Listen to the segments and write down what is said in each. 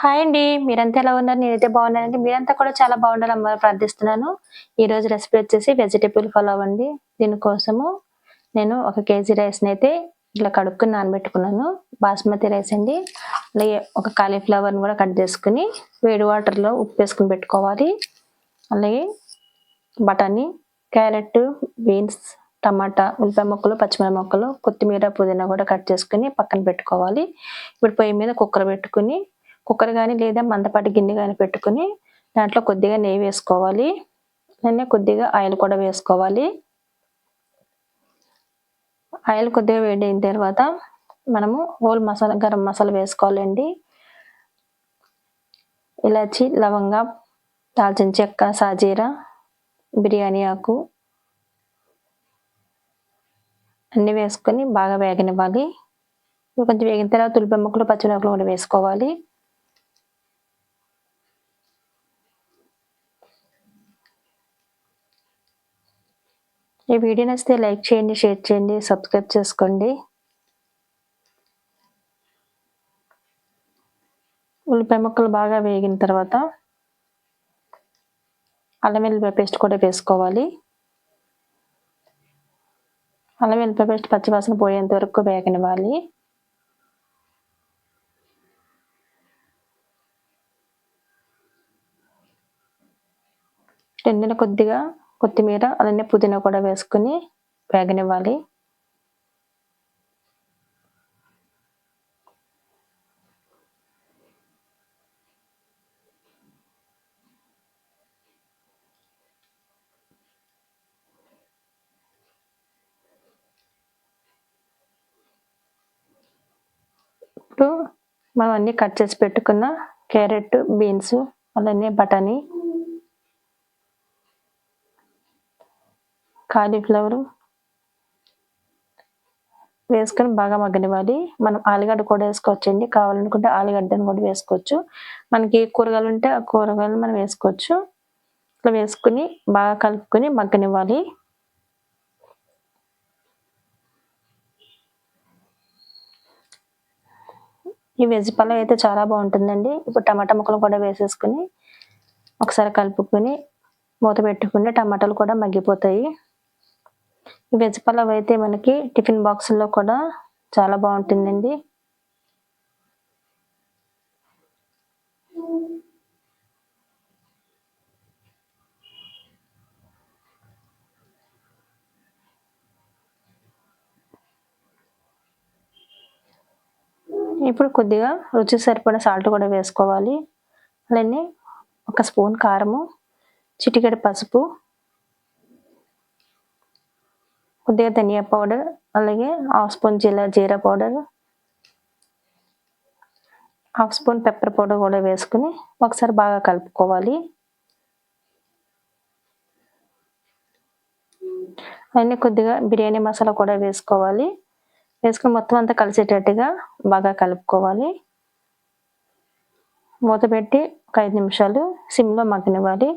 Hi అండి. మీరంతా ఎలా ఉన్నారు? నేనైతే బాగున్నానండి. మీరంతా కూడా చాలా బాగుండాలని ప్రార్థిస్తున్నాను. ఈరోజు రెసిపీ వచ్చేసి వెజిటేబుల్ పలావ్ అండి. దీనికోసము నేను ఒక కేజీ రైస్ని అయితే ఇట్లా కడుక్కుని నానబెట్టుకున్నాను. బాస్మతి రైస్ అండి. అలాగే ఒక కాలీఫ్లవర్ని కూడా కట్ చేసుకుని వేడి వాటర్లో ఉప్పు వేసుకుని పెట్టుకోవాలి. అలాగే బఠానీ క్యారెట్ బీన్స్ టమాటా ఉల్లిపాయ ముక్కలు పచ్చిమిరప ముక్కలు కొత్తిమీర పుదీనా కూడా కట్ చేసుకుని పక్కన పెట్టుకోవాలి. ఇప్పుడు పొయ్యి మీద కుక్కర్ పెట్టుకుని కుక్కర్ కానీ లేదా మందపాటి గిన్నె కానీ పెట్టుకుని దాంట్లో కొద్దిగా నెయ్యి వేసుకోవాలి. అలానే కొద్దిగా ఆయిల్ కూడా వేసుకోవాలి. ఆయిల్ కొద్దిగా వేడి అయిన తర్వాత మనము హోల్ మసాలా గరం మసాలా వేసుకోవాలండి. ఇలాచి లవంగా దాల్చిన చెక్క సాజీరా బిర్యానీ ఆకు అన్నీ వేసుకొని బాగా వేగనివ్వాలి. కొంచెం వేగిన తర్వాత తులిపి ముక్కలు పచ్చిమిరపలు కూడా వేసుకోవాలి. ఈ వీడియో నచ్చితే లైక్ చేయండి షేర్ చేయండి సబ్స్క్రైబ్ చేసుకోండి. ఉల్లిపాయ ముక్కలు బాగా వేగిన తర్వాత అల్లం వెల్లిపాయ పేస్ట్ కూడా వేసుకోవాలి. అల్లం వెల్లిపాయ పేస్ట్ పచ్చివాసన పోయేంత వరకు వేగనివ్వాలి. ఎండిన కొద్దిగా కొత్తిమీర అలానే పుదీనా కూడా వేసుకుని వేగనివ్వాలి. ఇప్పుడు మనం అన్నీ కట్ చేసి పెట్టుకున్న క్యారెట్ బీన్స్ అలానే బఠానీ కాలీఫ్లవర్ వేసుకొని బాగా మగ్గనివ్వాలి. మనం ఆలుగడ్డ కూడా వేసుకోవచ్చండి. కావాలనుకుంటే ఆలుగడ్డను కూడా వేసుకోవచ్చు. మనకి కూరగాయలు ఉంటే ఆ కూరగాయలు మనం వేసుకోవచ్చు. ఇట్లా వేసుకుని బాగా కలుపుకొని మగ్గనివ్వాలి. ఈ వెజ్ పలావ్ అయితే చాలా బాగుంటుందండి. ఇప్పుడు టమాటా ముక్కలు కూడా వేసేసుకుని ఒకసారి కలుపుకొని మూత పెట్టుకుంటే టమాటాలు కూడా మగ్గిపోతాయి. వెజ్ పలావ్ అయితే మనకి టిఫిన్ బాక్సుల్లో కూడా చాలా బాగుంటుందండి. ఇప్పుడు కొద్దిగా రుచి సరిపడా సాల్ట్ కూడా వేసుకోవాలి. అలానే ఒక స్పూన్ కారము చిటికెడు పసుపు కొద్దిగా ధనియా పౌడర్ అలాగే హాఫ్ స్పూన్ జీరా జీరా powder half spoon pepper powder కూడా వేసుకుని ఒకసారి బాగా కలుపుకోవాలి అన్నీ కొద్దిగా బిర్యానీ మసాలా కూడా వేసుకోవాలి వేసుకుని మొత్తం అంతా కలిసేటట్టుగా బాగా కలుపుకోవాలి మూత పెట్టి ఒక ఐదు నిమిషాలు సిమ్లో మగ్గనివ్వాలి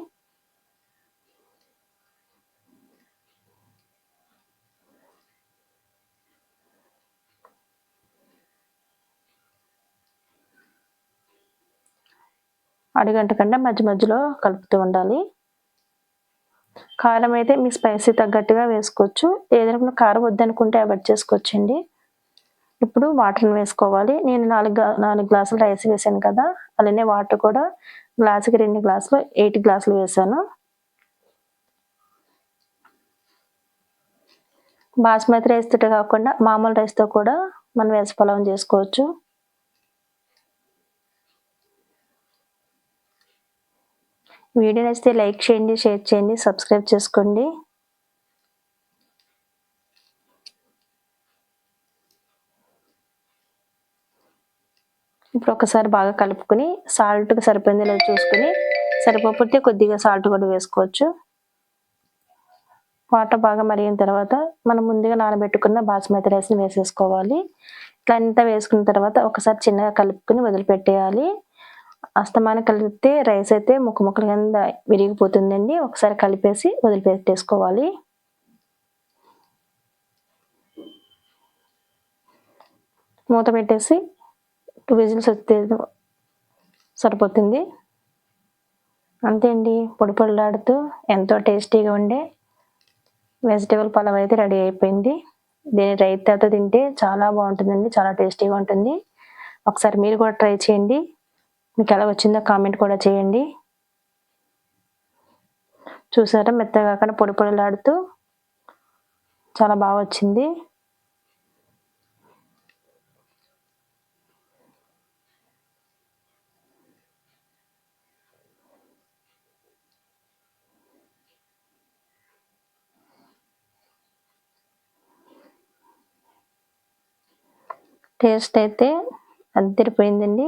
కంటే మధ్య మధ్యలో కలుపుతూ ఉండాలి. కారం అయితే మీ స్పైసీ తగ్గట్టుగా వేసుకోవచ్చు. ఏదైనా కారం వద్దనుకుంటే అవాయిడ్ చేసుకోవచ్చండి. ఇప్పుడు వాటర్ని వేసుకోవాలి. నేను నాలుగు నాలుగు గ్లాసులు రైస్ వేసాను కదా అలానే వాటర్ కూడా గ్లాసుకి రెండు గ్లాసులు ఎయిట్ గ్లాసులు వేసాను. బాస్మతి రైస్తో కాకుండా మామూలు రైస్తో కూడా మనం వేసి పొలం చేసుకోవచ్చు. వీడియో నచ్చితే లైక్ చేయండి షేర్ చేయండి సబ్స్క్రైబ్ చేసుకోండి. ఇప్పుడు ఒకసారి బాగా కలుపుకొని సాల్ట్కి సరిపోయింది లేదు చూసుకుని సరిపోతే కొద్దిగా సాల్ట్ కూడా వేసుకోవచ్చు. వాటర్ బాగా మరిగిన తర్వాత మనం ముందుగా నానబెట్టుకున్న బాస్మతి రైస్ని వేసేసుకోవాలి. ఇట్లా అంతా వేసుకున్న తర్వాత ఒకసారి చిన్నగా కలుపుకొని వదిలిపెట్టేయాలి. అస్తమానం కలిపితే రైస్ అయితే ముక్క ముక్కల కింద విరిగిపోతుందండి. ఒకసారి కలిపేసి వదిలిపెట్టేసుకోవాలి. మూత పెట్టేసి టూ విజిల్స్ వస్తే సరిపోతుంది. అంతే అండి. పొడి పొడిలాడుతూ ఎంతో టేస్టీగా ఉండే వెజిటేబుల్ పలావ్ అయితే రెడీ అయిపోయింది. దీని రైతాతో తింటే చాలా బాగుంటుందండి. చాలా టేస్టీగా ఉంటుంది. ఒకసారి మీరు కూడా ట్రై చేయండి. మీకు ఎలా వచ్చిందో కామెంట్ కూడా చేయండి. చూసారా? మెత్తగా కాకుండా పొడి పొడిలాడుతూ చాలా బాగా వచ్చింది. టేస్ట్ అయితే అద్దరిపోయిందండి.